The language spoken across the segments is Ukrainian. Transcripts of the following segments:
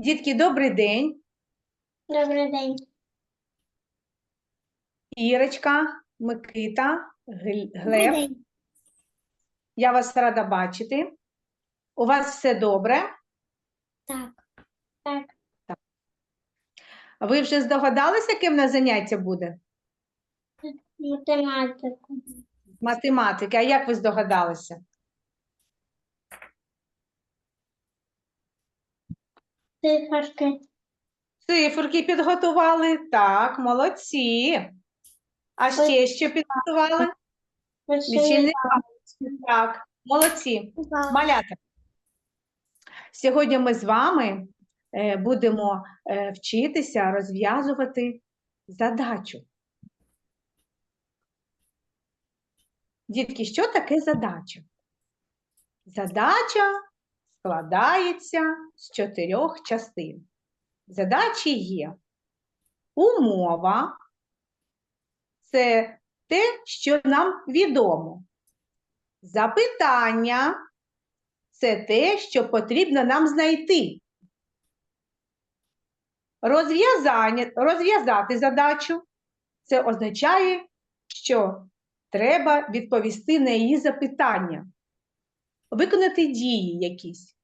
Дітки, добрий день. Добрий день. Ірочка, Микита, Глеб. Я вас рада бачити. У вас все добре? Так. Так. Ви вже здогадалися, яке в нас заняття буде? Математику. Математики. А як ви здогадалися? Циферки. Циферки підготували? Так, молодці. А ще що підготували? Лічильник палець. Так, молодці. Малята. Сьогодні ми з вами е, будемо е, вчитися розв'язувати задачу. Дітки, що таке задача? Задача складається з чотирьох частин. Задачі є умова, це те, що нам відомо. Запитання це те, що потрібно нам знайти. Розв'язати задачу це означає, що треба відповісти на її запитання, виконати дії якісь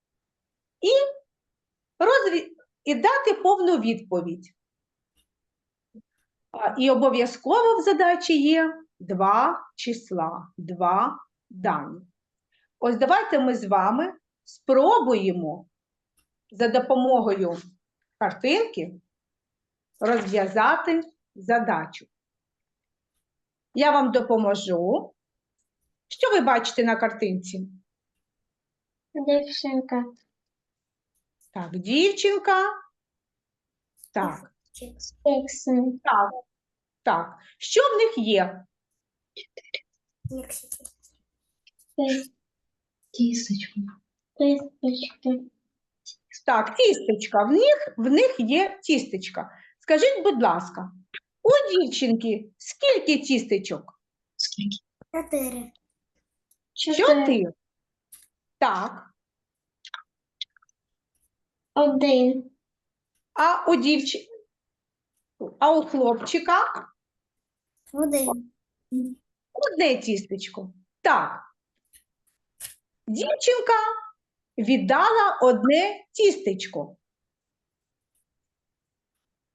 і, розві... і дати повну відповідь. І обов'язково в задачі є два числа, два дані. Ось давайте ми з вами спробуємо за допомогою картинки розв'язати задачу. Я вам допоможу. Що ви бачите на картинці? Дівчинка. Так, дівчинка. Так, Кекси. так, так. Що в них є? Тістечко. Кисточки. Так, тістечка. В них, в них є тістечка. Скажіть, будь ласка, у дівчинки скільки тістечок? Скільки? Чотири. Чотири. Так. Один. А у дівчи... А у хлопчика Один. одне тістечко. Так. Дівчинка віддала одне тістечко.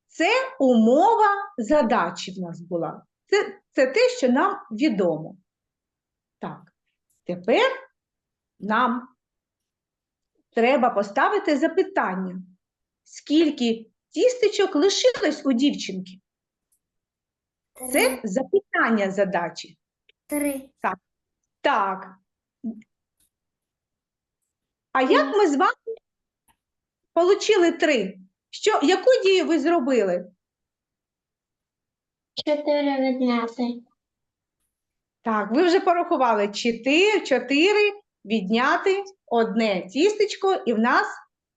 Це умова задачі в нас була. Це, це те, що нам відомо. Так, тепер нам треба поставити запитання. Скільки тістечок лишилось у дівчинки? Це запитання задачі. Три. Так. Так. А як ми з вами отримали три? Що, яку дію ви зробили? Чотири відняти. Так, ви вже порахували чотири, чотири відняти одне тістечко, і в нас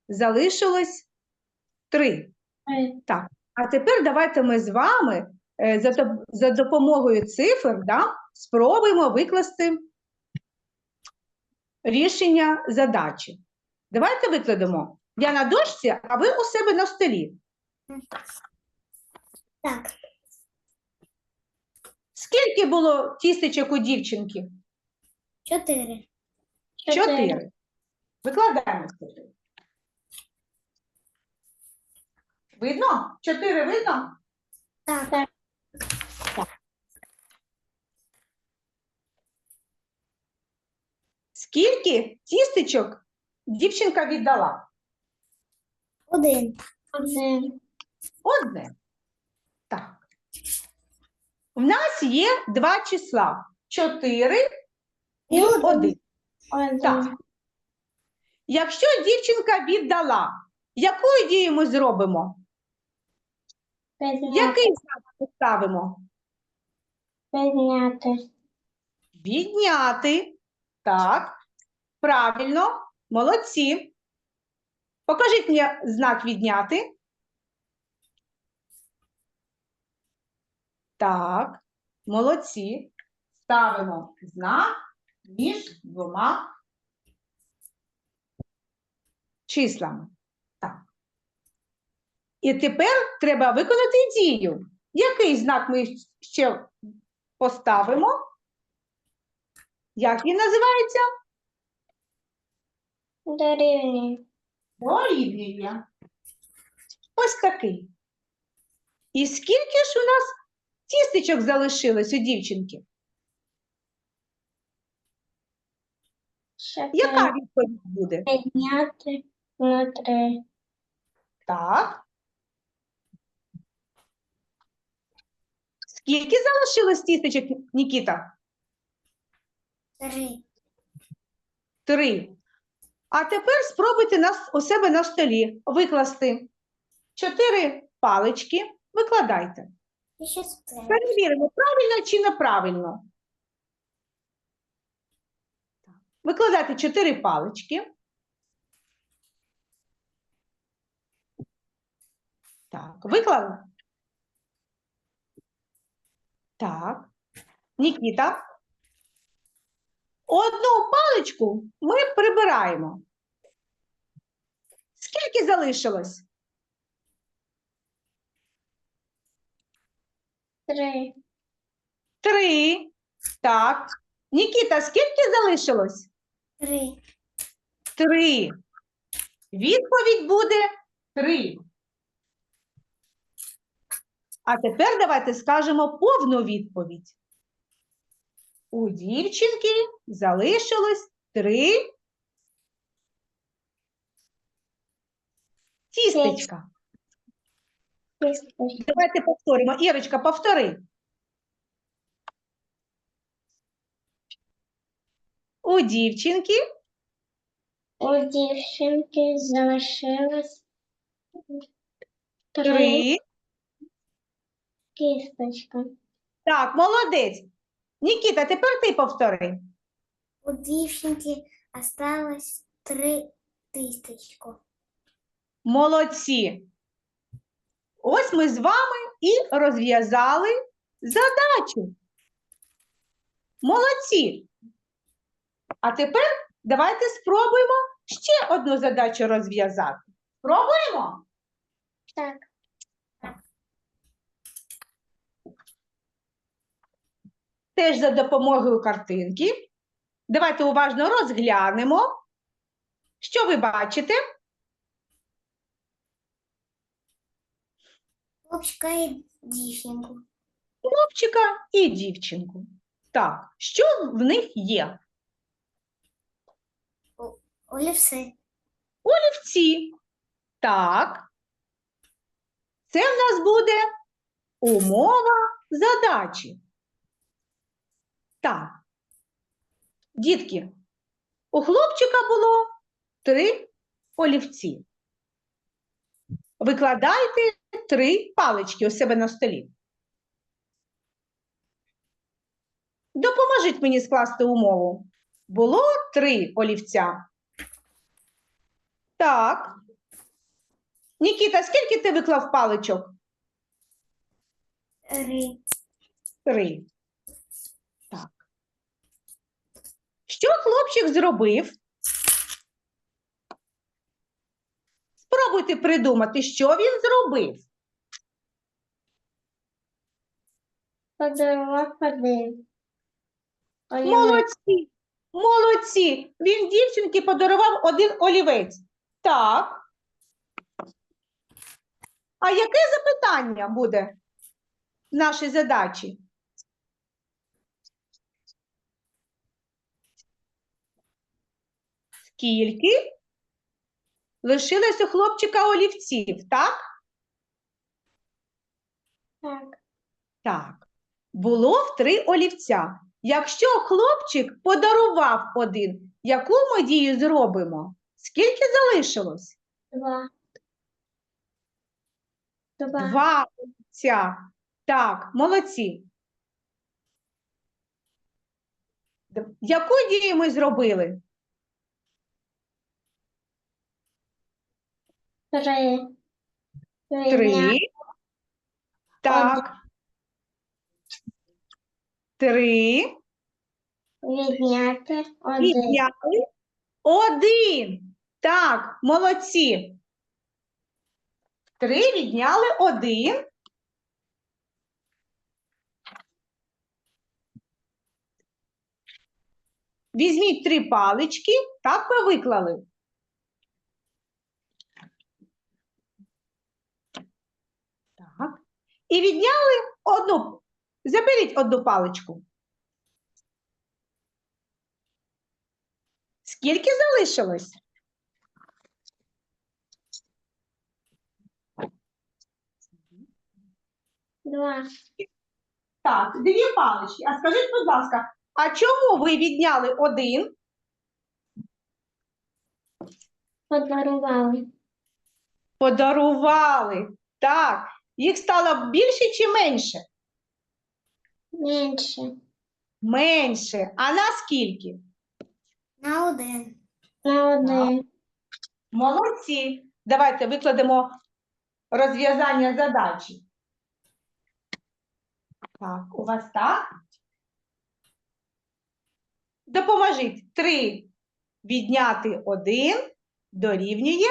залишилось три. Так, а тепер давайте ми з вами е, за, за допомогою цифр да, спробуємо викласти рішення задачі. Давайте викладемо. Я на дошці, а ви у себе на столі. Так. Скільки було тістечок у дівчинки? Чотири. Чотири. Викладаємо столі. Видно? Чотири видно? Так. Так. Скільки тістечок дівчинка віддала? Один. Один. Одне. Так. У нас є два числа. Чотири і один. Так. Якщо дівчинка віддала, якою дією ми зробимо? Який знак поставимо? Підняти. Відняти. Так. Правильно. Молодці. Покажіть мені знак відняти. Так. Молодці. Ставимо знак між двома числами. Так. І тепер треба виконати дію. Який знак ми ще поставимо? Як він називається? Дорівнює. Дорівнює. Ось такий. І скільки ж у нас тістечок залишилось у дівчинки? Яка відповідь буде? підняти на три. Так. Скільки залишилось тістечок, Нікіта? Три. Три. А тепер спробуйте нас у себе на столі викласти чотири палички. Викладайте. Спле. Перевіримо, правильно чи неправильно. Викладайте чотири палички. Так, виклали? Так. Нікіта. Одну паличку ми прибираємо. Скільки залишилось? Три. Три. Так. Нікіта, скільки залишилось? Три. Три. Відповідь буде три. А тепер давайте скажемо повну відповідь. У дівчинки залишилось три тістечка. Давайте повторимо. Ірочка, повтори. У дівчинки У дівчинки залишилось три три. кісточка. Так, молодець. Нікіта, тепер ти повтори. У дівчинки осталось три тістечко. Молодці. Ось ми з вами і розв'язали задачу. Молодці. А тепер давайте спробуємо ще одну задачу розв'язати. Спробуємо? Так. Теж за допомогою картинки. Давайте уважно розглянемо. Що ви бачите? Хлопчика і дівчинку. Хлопчика і дівчинку. Так, що в них є? Олівси. Олівці. Так. Це в нас буде умова задачі. Так. Дітки, у хлопчика було три олівці. Викладайте три палички у себе на столі. Допоможіть мені скласти умову. Було три олівця. Так. Нікіта, скільки ти виклав паличок? Три. Три. Так. Що хлопчик зробив? Спробуйте придумати, що він зробив. Подарував один. Молодці. Молодці. Він дівчинці подарував один олівець. Так. А яке запитання буде в нашій задачі? Скільки лишилось у хлопчика олівців, так? Так. Так. Було в три олівця. Якщо хлопчик подарував один, яку ми дію зробимо? Скільки залишилось? Два. Два. Два олівця. Так, молодці. Яку дію ми зробили? Три. Три. Так. Три. Відняти один. Підняли. Один. Так, молодці. Три відняли один. Візьміть три палички, так ви виклали. Так. І відняли одну. Заберіть одну паличку. Скільки залишилось? Два. Так, дві палички. А скажіть, будь ласка, а чому ви відняли один? Подарували. Подарували. Так. Їх стало більше чи менше? Менше. Менше. А наскільки? На один. На один. Молодці. Давайте викладемо розв'язання задачі. Так, у вас так? Допоможіть. Три відняти один дорівнює.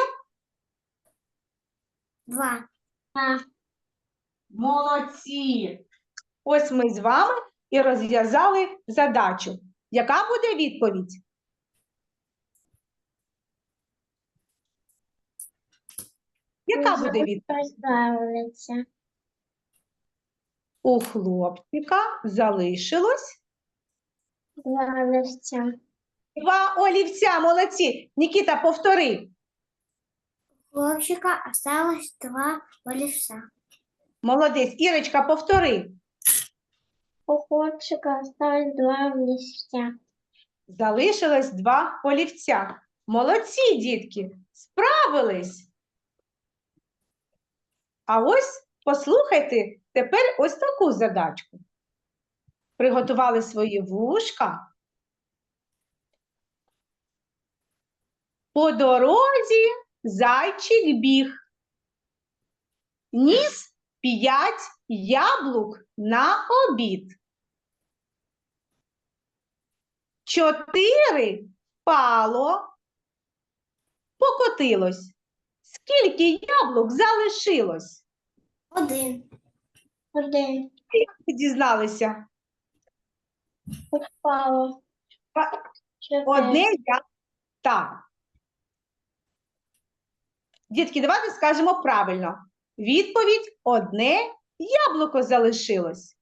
Два. Два. Молодці. Ось ми з вами і розв'язали задачу. Яка буде відповідь? Яка буде відповідь? Позбавляться. У хлопчика залишилось Позбавляться. два олівця. Молодці. Нікіта, повтори. Хлопчика осталось два олівця. Молодець. Ірочка, повтори. У хлопчика осталось два олівця. Залишилось два олівця. Молодці, дітки, справились. А ось послухайте тепер ось таку задачку. Приготували свої вушка. По дорозі зайчик біг. Ніс п'ять яблук на обід. Чотири впало, покотилось. Скільки яблук залишилось? Один. Один. Як Ви Дізналися. Чотири. Одне я. Так. Дітки, давайте скажемо правильно. Відповідь одне яблуко залишилось.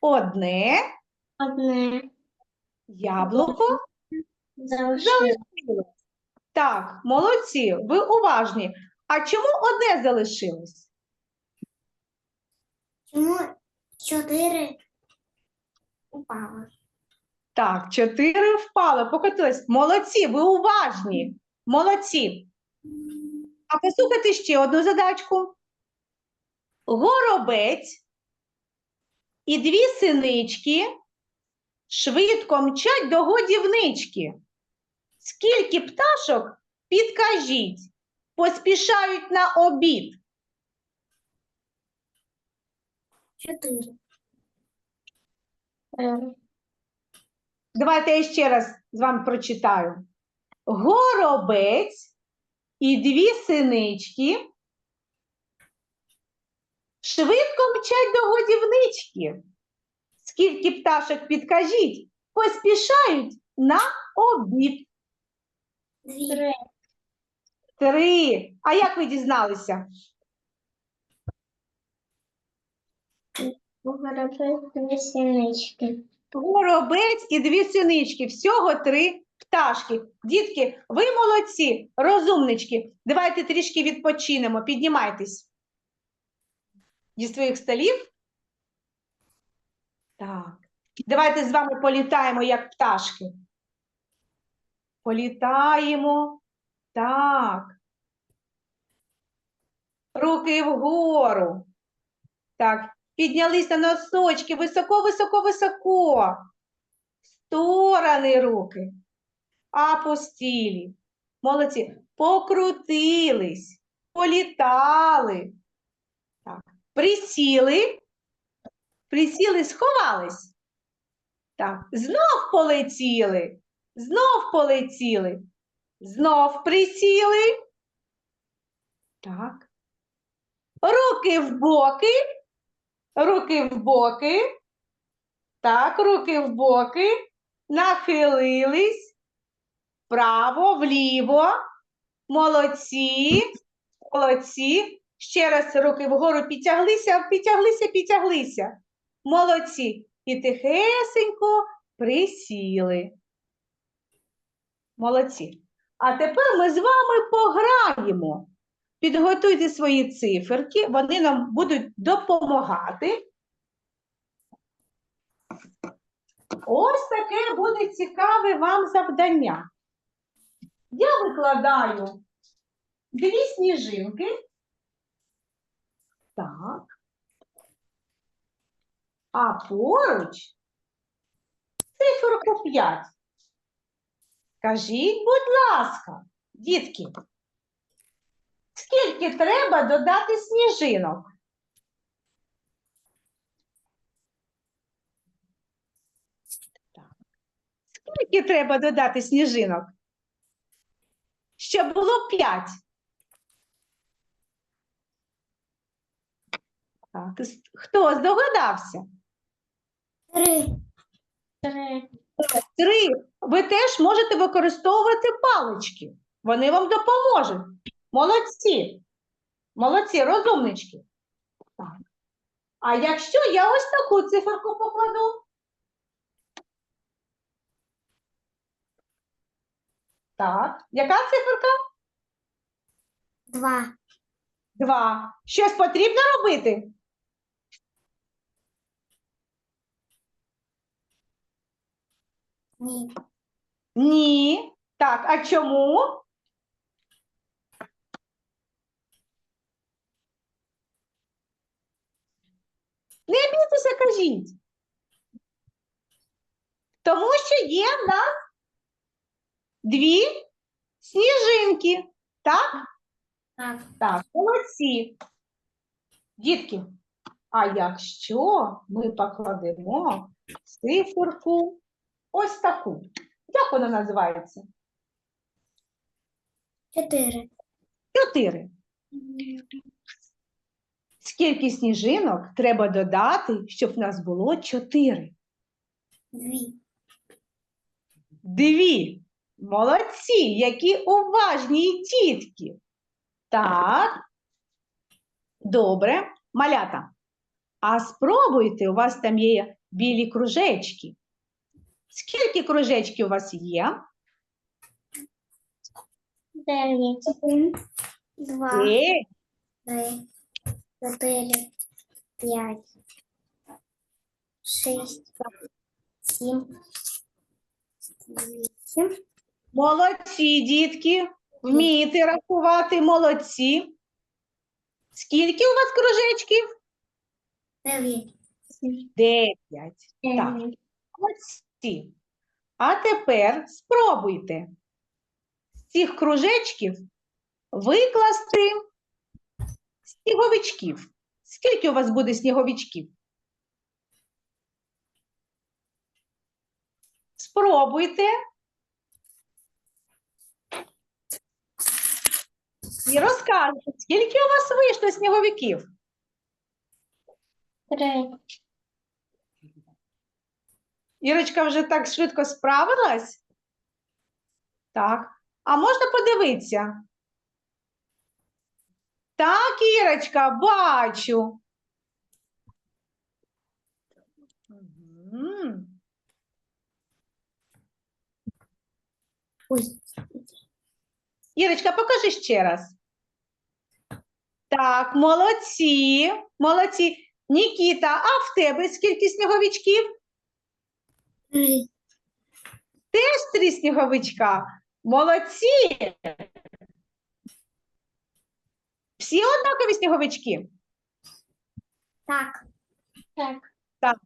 Одне Одне. яблуко Залишилось. Так, молодці, ви уважні. А чому одне залишилось? Чому чотири упало? Так, чотири впало, покотилось. Молодці, ви уважні. Молодці. А послухайте ще одну задачку. Горобець і дві синички швидко мчать до годівнички. Скільки пташок, підкажіть, поспішають на обід? Чотири. Давайте я ще раз з вами прочитаю. Горобець і дві синички швидко мчать до годівнички. Скільки пташок підкажіть, поспішають на обід. Дві. Три. А як ви дізналися? Горобець дві синички. Горобець і дві синички. Всього три пташки. Дітки, ви молодці, розумнички. Давайте трішки відпочинемо. Піднімайтесь зі своїх столів. Так. Давайте з вами політаємо, як пташки. Політаємо. Так. Руки вгору. Так. Піднялись на носочки високо, високо, високо. Сторони руки. Апостілі. Молодці. Покрутились, політали. Так. Присіли. Присіли, сховались. Так. Знов полетіли. Знов полетіли. Знов присіли. Так. Руки в боки. Руки в боки. Так, руки в боки. Нахилились. Вправо, вліво. Молодці. Молодці. Ще раз руки вгору підтяглися, підтяглися, підтяглися. Молодці. І тихесенько присіли. Молодці. А тепер ми з вами пограємо. Підготуйте свої циферки, вони нам будуть допомагати. Ось таке буде цікаве вам завдання. Я викладаю дві сніжинки. Так. А поруч циферку 5. Скажіть, будь ласка, дітки, скільки треба додати сніжинок? Скільки треба додати сніжинок? Щоб було 5. Так, хто здогадався? Три. Три. Три. Ви теж можете використовувати палички. Вони вам допоможуть. Молодці. Молодці, розумнички. Так. А якщо я ось таку циферку покладу? Так, яка циферка? Два. Два. Щось потрібно робити? Ні. Ні. Так, а чому? Не бійтеся, кажіть. Тому що є в нас дві сніжинки. Так? Так. Так, молодці. Дітки, а якщо ми покладемо циферку ось таку, як вона називається? Чотири. Чотири. Скільки сніжинок треба додати, щоб в нас було чотири? Дві. Дві. Молодці, які уважні дітки. Так. Добре. Малята. А спробуйте, у вас там є білі кружечки. Скільки кружечків у вас є? Дев'ять. Один. Два. Три. Чотири. П'ять. Шість. Сім. Вісім. Молодці, дітки. Вмієте рахувати, молодці. Скільки у вас кружечків? Дев'ять. Дев'ять. Так. Дев'ять. Молодці. А тепер спробуйте з цих кружечків викласти сніговичків. Скільки у вас буде сніговичків? Спробуйте. І розкажете, скільки у вас вийшло сніговиків? Три. Ірочка вже так швидко справилась? Так. А можна подивитися? Так, Ірочка, бачу. Ой. Ірочка, покажи ще раз. Так, молодці, молодці. Нікіта, а в тебе скільки сніговичків? Три. Теж три сніговичка. Молодці. Всі однакові сніговички? Так. Так.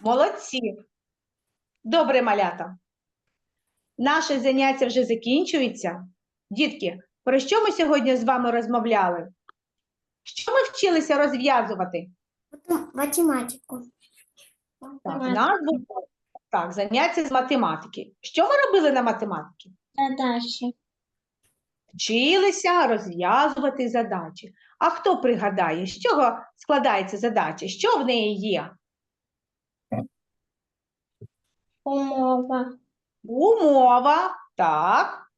Молодці. Добре, малята. Наше заняття вже закінчується. Дітки, про що ми сьогодні з вами розмовляли? Що ми вчилися розв'язувати? Математику. Так, у нас було так, заняття з математики. Що ми робили на математиці? Задачі. вчилися розв'язувати задачі. А хто пригадає, з чого складається задача? Що в неї є? Умова. Умова, так.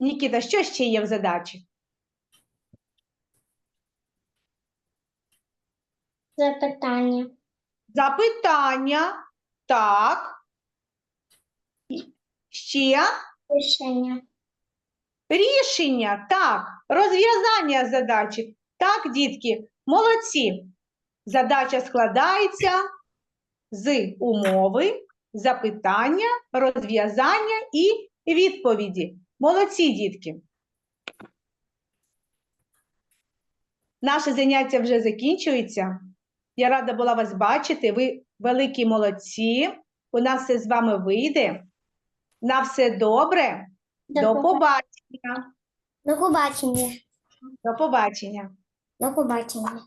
Нікіта, що ще є в задачі? Запитання. Запитання, так. Ще Рішення. рішення, так. Розв'язання задачі. Так, дітки, молодці. Задача складається з умови, запитання, розв'язання і відповіді. Молодці, дітки. Наше заняття вже закінчується. Я рада була вас бачити. Ви великі молодці. У нас все з вами вийде. На все добре. До побачення. До побачення. До побачення. До побачення.